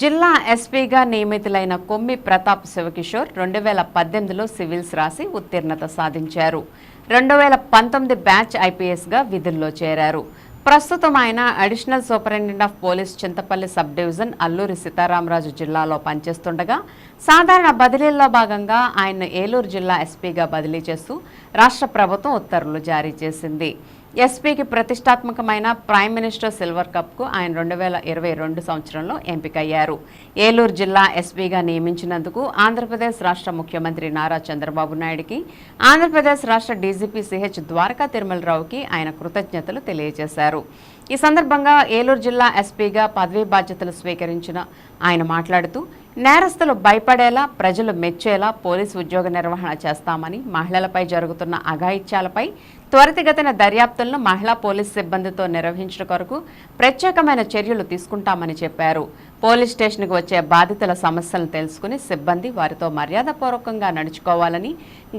జిల్లా ఎస్పీగా నియమితులైన కొమ్మి ప్రతాప్ శివకిషోర్ రెండు వేల పద్దెనిమిదిలో సివిల్స్ రాసి ఉత్తీర్ణత సాధించారు. రెండు వేల పంతొమ్మిది బ్యాచ్ ఐపీఎస్గా విధుల్లో చేరారు. ప్రస్తుతం ఆయన additional superintendent of police Chintapalli sub division Alluri Sitarama జిల్లాలో పనిచేస్తుండగా సాధారణ బదిలీల్లో భాగంగా ఆయన ఏలూరు జిల్లా ఎస్పీగా బదిలీ చేస్తూ రాష్ట్ర ప్రభుత్వం ఉత్తర్వులు జారీ చేసింది. ఎస్పీకి ప్రతిష్టాత్మకమైన ప్రైమ్ మినిస్టర్ సిల్వర్ కప్కు ఆయన రెండు వేల ఇరవై రెండు సంవత్సరంలో ఎంపికయ్యారు. ఏలూరు జిల్లా ఎస్పీగా నియమించినందుకు ఆంధ్రప్రదేశ్ రాష్ట్ర ముఖ్యమంత్రి నారా చంద్రబాబు నాయుడికి ఆంధ్రప్రదేశ్ రాష్ట్ర డీజీపీ సిహెచ్ ద్వారకా తిరుమలరావుకి ఆయన కృతజ్ఞతలు తెలియజేశారు. ఈ సందర్భంగా ఏలూరు జిల్లా ఎస్పీగా పదవీ బాధ్యతలు స్వీకరించిన ఆయన మాట్లాడుతూ నేరస్తులు భయపడేలా ప్రజలు మెచ్చేలా పోలీసు ఉద్యోగ నిర్వహణ చేస్తామని మహిళలపై జరుగుతున్న అఘాయిత్యాలపై త్వరితగతిన దర్యాప్తులను మహిళా పోలీస్ సిబ్బందితో నిర్వహించడం కొరకు ప్రత్యేకమైన చర్యలు తీసుకుంటామని చెప్పారు. పోలీస్ స్టేషన్కు వచ్చే బాధితుల సమస్యలను తెలుసుకుని సిబ్బంది వారితో మర్యాదపూర్వకంగా నడుచుకోవాలని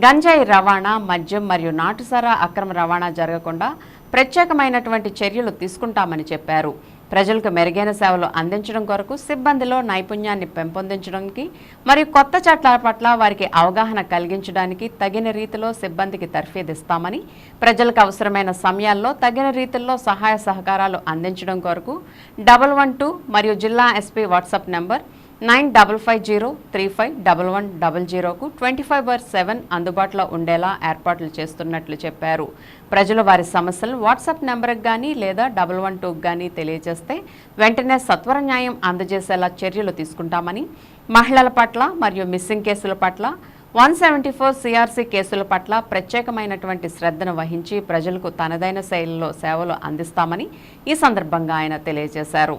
గంజాయి రవాణా మద్యం మరియు నాటుసారా అక్రమ రవాణా జరగకుండా ప్రత్యేకమైనటువంటి చర్యలు తీసుకుంటామని చెప్పారు. ప్రజలకు మెరుగైన సేవలు అందించడం కొరకు సిబ్బందిలో నైపుణ్యాన్ని పెంపొందించడానికి మరియు కొత్త చట్టాల పట్ల వారికి అవగాహన కలిగించడానికి తగిన రీతిలో సిబ్బందికి తర్ఫీదిస్తామని ప్రజలకు అవసరమైన సమయాల్లో తగిన రీతిలో సహాయ సహకారాలు అందించడం కొరకు డబల్ వన్ టూ మరియు జిల్లా SP WhatsApp number nine double five zero three five double one double జీరోకు ట్వంటీ ఫైవ్ బర్ సెవెన్ అందుబాటులో ఉండేలా ఏర్పాట్లు చేస్తున్నట్లు చెప్పారు. ప్రజలు వారి సమస్యలను వాట్సాప్ నెంబర్కి కానీ లేదా డబల్ వన్ టూకి కానీ తెలియజేస్తే వెంటనే సత్వర న్యాయం అందజేసేలా చర్యలు తీసుకుంటామని మహిళల పట్ల మరియు మిస్సింగ్ కేసుల పట్ల వన్ సెవెంటీ ఫోర్ సిఆర్సీ కేసుల పట్ల ప్రత్యేకమైనటువంటి శ్రద్ధను వహించి ప్రజలకు తనదైన శైలిలో సేవలు అందిస్తామని ఈ సందర్భంగా ఆయన తెలియజేశారు.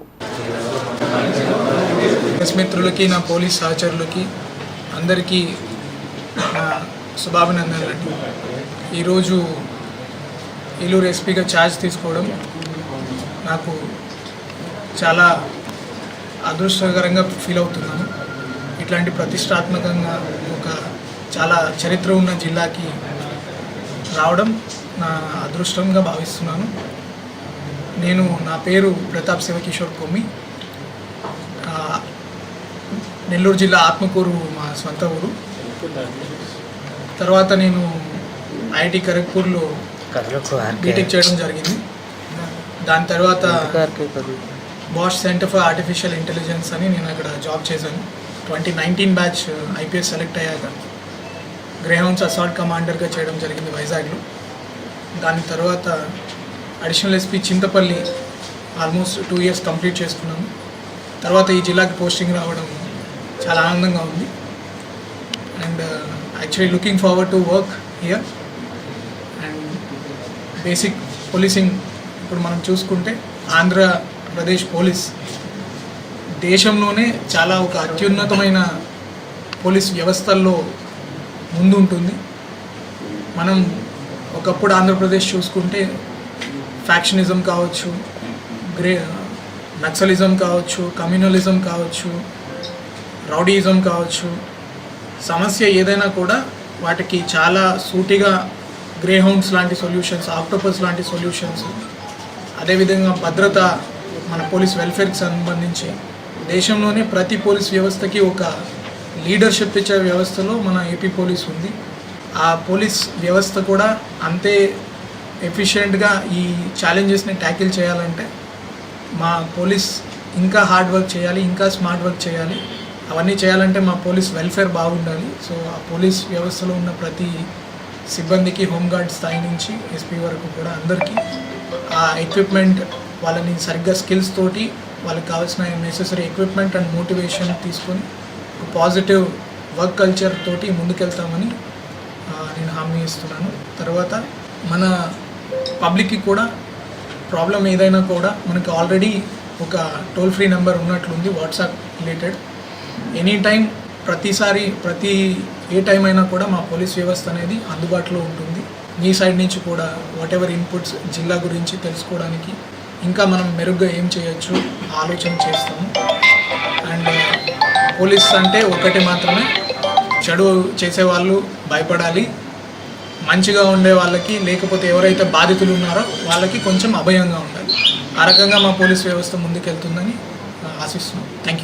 ప్రెస్ మిత్రులకి నా పోలీస్ సహచరులకి అందరికీ నా శుభాభినందనలు. ఈరోజు ఏలూరు ఎస్పీగా ఛార్జ్ తీసుకోవడం నాకు చాలా అదృష్టకరంగా ఫీల్ అవుతున్నాను. ఇట్లాంటి ప్రతిష్టాత్మకంగా ఒక చాలా చరిత్ర ఉన్న జిల్లాకి రావడం నా అదృష్టంగా భావిస్తున్నాను. నేను నా పేరు ప్రతాప్ శివకిషోర్ కొమ్మి. నెల్లూరు జిల్లా ఆత్మకూరు మా సొంత ఊరు. తర్వాత నేను ఐఐటి ఖరగ్పూర్లో బీటెక్ చేయడం జరిగింది. దాని తర్వాత Bosch centre for artificial intelligence అని నేను అక్కడ జాబ్ చేశాను. Twenty nineteen batch IPS select అయ్యాక గ్రేహౌన్స్ అసాల్ట్ కమాండర్గా చేయడం జరిగింది వైజాగ్లో. దాని తర్వాత additional SP Chintapalli almost two years complete చేసుకున్నాను తర్వాత ఈ జిల్లాకి పోస్టింగ్ రావడం చాలా ఆనందంగా ఉంది. And actually looking forward to work here and basic policing ఇప్పుడు మనం చూసుకుంటే ఆంధ్రప్రదేశ్ పోలీస్ దేశంలోనే చాలా ఒక అత్యున్నతమైన పోలీస్ వ్యవస్థల్లో ముందుంటుంది మనం ఒకప్పుడు ఆంధ్రప్రదేశ్ చూసుకుంటే ఫ్యాక్షనిజం కావచ్చు గ్రే నక్సలిజం కావచ్చు కమ్యూనలిజం కావచ్చు రౌడీయిజం కావచ్చు సమస్య ఏదైనా కూడా వాటికి చాలా సూటిగా గ్రేహౌండ్స్ లాంటి సొల్యూషన్స్ ఆక్టోపస్ లాంటి సొల్యూషన్స్ అదేవిధంగా భద్రత మన పోలీస్ వెల్ఫేర్కి సంబంధించి. దేశంలోనే ప్రతి పోలీస్ వ్యవస్థకి ఒక లీడర్షిప్ ఇచ్చే వ్యవస్థలో మన ఏపీ పోలీస్ ఉంది. ఆ పోలీస్ వ్యవస్థ కూడా అంతే ఎఫిషియెంట్గా ఈ ఛాలెంజెస్ని ట్యాకిల్ చేయాలంటే మా పోలీస్ ఇంకా హార్డ్ వర్క్ చేయాలి ఇంకా స్మార్ట్ వర్క్ చేయాలి. అవన్నీ చేయాలంటే మా పోలీస్ వెల్ఫేర్ బాగుండాలి. సో ఆ పోలీస్ వ్యవస్థలో ఉన్న ప్రతి సిబ్బందికి హోంగార్డ్ స్థాయి నుంచి ఎస్పీ వరకు కూడా అందరికీ ఆ ఎక్విప్మెంట్ వాళ్ళని సరిగ్గా స్కిల్స్ తోటి వాళ్ళకి కావాల్సిన నెసెసరీ ఎక్విప్మెంట్ అండ్ మోటివేషన్ తీసుకొని ఒక పాజిటివ్ వర్క్ కల్చర్ తోటి ముందుకెళ్తామని నేను హామీ ఇస్తున్నాను. తర్వాత మన పబ్లిక్కి కూడా ప్రాబ్లం ఏదైనా కూడా మనకి ఆల్రెడీ ఒక టోల్ ఫ్రీ నెంబర్ ఉన్నట్లుంది వాట్సాప్ రిలేటెడ్. ఎనీ టైం ప్రతిసారి ప్రతి ఏ టైం అయినా కూడా మా పోలీస్ వ్యవస్థ అనేది అందుబాటులో ఉంటుంది. మీ సైడ్ నుంచి కూడా వాట్ ఎవర్ ఇన్పుట్స్ జిల్లా గురించి తెలుసుకోవడానికి ఇంకా మనం మెరుగ్గా ఏం చేయొచ్చు ఆలోచన చేస్తాము. అండ్ పోలీస్ అంటే ఒకటి మాత్రమే. చెడు చేసేవాళ్ళు భయపడాలి. మంచిగా ఉండే వాళ్ళకి లేకపోతే ఎవరైతే బాధితులు ఉన్నారో వాళ్ళకి కొంచెం అభయంగా ఉండాలి. ఆ రకంగా మా పోలీస్ వ్యవస్థ ముందుకెళ్తుందని ఆశిస్తున్నాం. Thank you